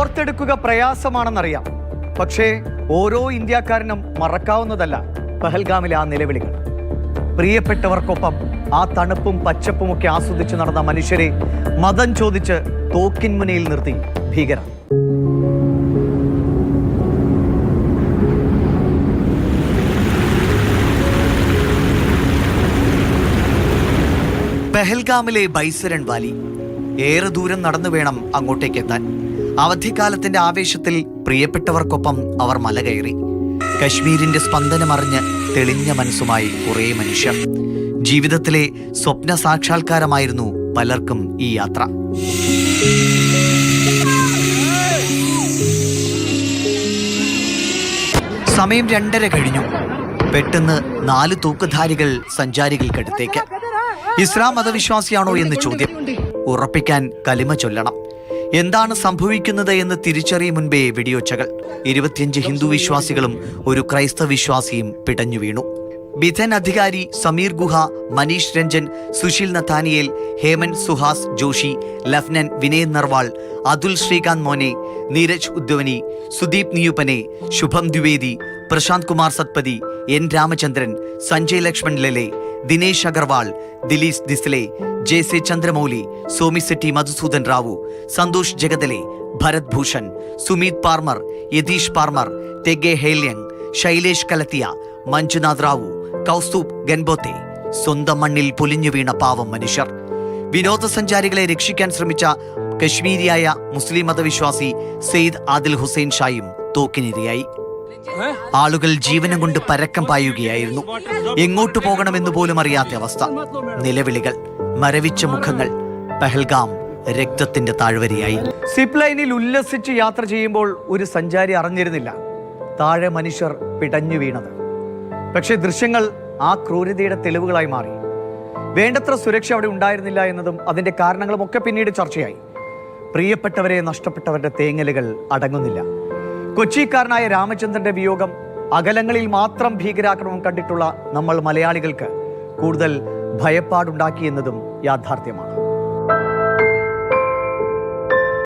ഓർത്തെടുക്കുക പ്രയാസമാണെന്നറിയാം. പക്ഷേ ഓരോ ഇന്ത്യക്കാരനും മറക്കാവുന്നതല്ല പെഹൽഗാമിലെ ആ നിലവിളികൾ. പ്രിയപ്പെട്ടവർക്കൊപ്പം ആ തണുപ്പും പച്ചപ്പും ഒക്കെ ആസ്വദിച്ച് നടന്ന മനുഷ്യരെ മതം ചോദിച്ച് തോക്കിൻമുനയിൽ നിർത്തി ഭീകരർ. പെഹൽഗാമിലെ ബൈസരൺ വാലി. ഏറെ ദൂരം നടന്നു വേണം അങ്ങോട്ടേക്ക് എത്താൻ അവധിക്കാലത്തിന്റെ ആവേശത്തിൽ പ്രിയപ്പെട്ടവർക്കൊപ്പം അവർ മല കയറി. കശ്മീരിന്റെ സ്പന്ദനമറിഞ്ഞ് തെളിഞ്ഞ മനസ്സുമായി കുറേ മനുഷ്യർ. ജീവിതത്തിലെ സ്വപ്ന സാക്ഷാത്കാരമായിരുന്നു പലർക്കും ഈ യാത്ര. സമയം രണ്ടര കഴിഞ്ഞു. പെട്ടെന്ന് നാല് തൂക്കുധാരികൾ സഞ്ചാരികൾക്കടുത്തേക്ക്. ഇസ്ലാം മതവിശ്വാസിയാണോ എന്ന് ചോദ്യം. ഉറപ്പിക്കാൻ കലിമ ചൊല്ലണം. എന്താണ് സംഭവിക്കുന്നത് എന്ന് തിരിച്ചറിയും മുൻപേ വെടിയൊച്ചകൾ. ഇരുപത്തിയഞ്ച് ഹിന്ദു വിശ്വാസികളും ഒരു ക്രൈസ്തവ വിശ്വാസിയും പിടഞ്ഞു വീണു. Bitan Adhikari Sameer Guha Manish Ranjan Sushil Nathaniel Hemant Suhas Joshi lieutenant Vinay Narwal Atul Shrikant Mone Neeraj Udhwani Sudeep Neupane Shubham Dwivedi Prashant Kumar Satpathy N Ramachandran Sanjay Laxman Lele Dinesh Agarwal Dilip Desale J S Chandramouli Somisetty Madhusudan Rao Santhosh ജഗദലെ Bharat Bhushan Sumeet Parmar Yathish Parmar തെഗെ ഹേല്യങ് Shailesh കലത്തിയ Manjunath Rao കൗസ്തൂബ് ഗൻബോത്തെ സ്വന്തം മണ്ണിൽ പൊലിഞ്ഞു വീണ പാവം മനുഷ്യർ. വിനോദസഞ്ചാരികളെ രക്ഷിക്കാൻ ശ്രമിച്ച കശ്മീരിയായ മുസ്ലിം മതവിശ്വാസി സെയ്ദ് ആദിൽ ഹുസൈൻ ഷായും തോക്കിനിരയായി. ആളുകൾ ജീവനം കൊണ്ട് പരക്കം പായുകയായിരുന്നു. എങ്ങോട്ടു പോകണമെന്ന് പോലും അറിയാത്ത അവസ്ഥ. നിലവിളികൾ മരവിച്ച മുഖങ്ങൾ പെഹൽഗാം രക്തത്തിന്റെ താഴ്വരയായി. സിപ്പ് ലൈനിൽ ഉല്ലസിച്ച് യാത്ര ചെയ്യുമ്പോൾ ഒരു സഞ്ചാരി അറിഞ്ഞിരുന്നില്ല. താഴെ മനുഷ്യർ പിടഞ്ഞു വീണത്. പക്ഷേ ദൃശ്യങ്ങൾ ആ ക്രൂരതയുടെ തെളിവുകളായി മാറി. വേണ്ടത്ര സുരക്ഷ അവിടെ ഉണ്ടായിരുന്നില്ല എന്നതും അതിന്റെ കാരണങ്ങളും ഒക്കെ പിന്നീട് ചർച്ചയായി. പ്രിയപ്പെട്ടവരെ നഷ്ടപ്പെട്ടവരുടെ തേങ്ങലുകൾ അടങ്ങുന്നില്ല. കൊച്ചിക്കാരനായ രാമചന്ദ്രന്റെ വിയോഗം അകലങ്ങളിൽ മാത്രം ഭീകരാക്രമണം കണ്ടിട്ടുള്ള നമ്മൾ മലയാളികൾക്ക് കൂടുതൽ ഭയപ്പാടുണ്ടാക്കി എന്നതും യാഥാർത്ഥ്യമാണ്.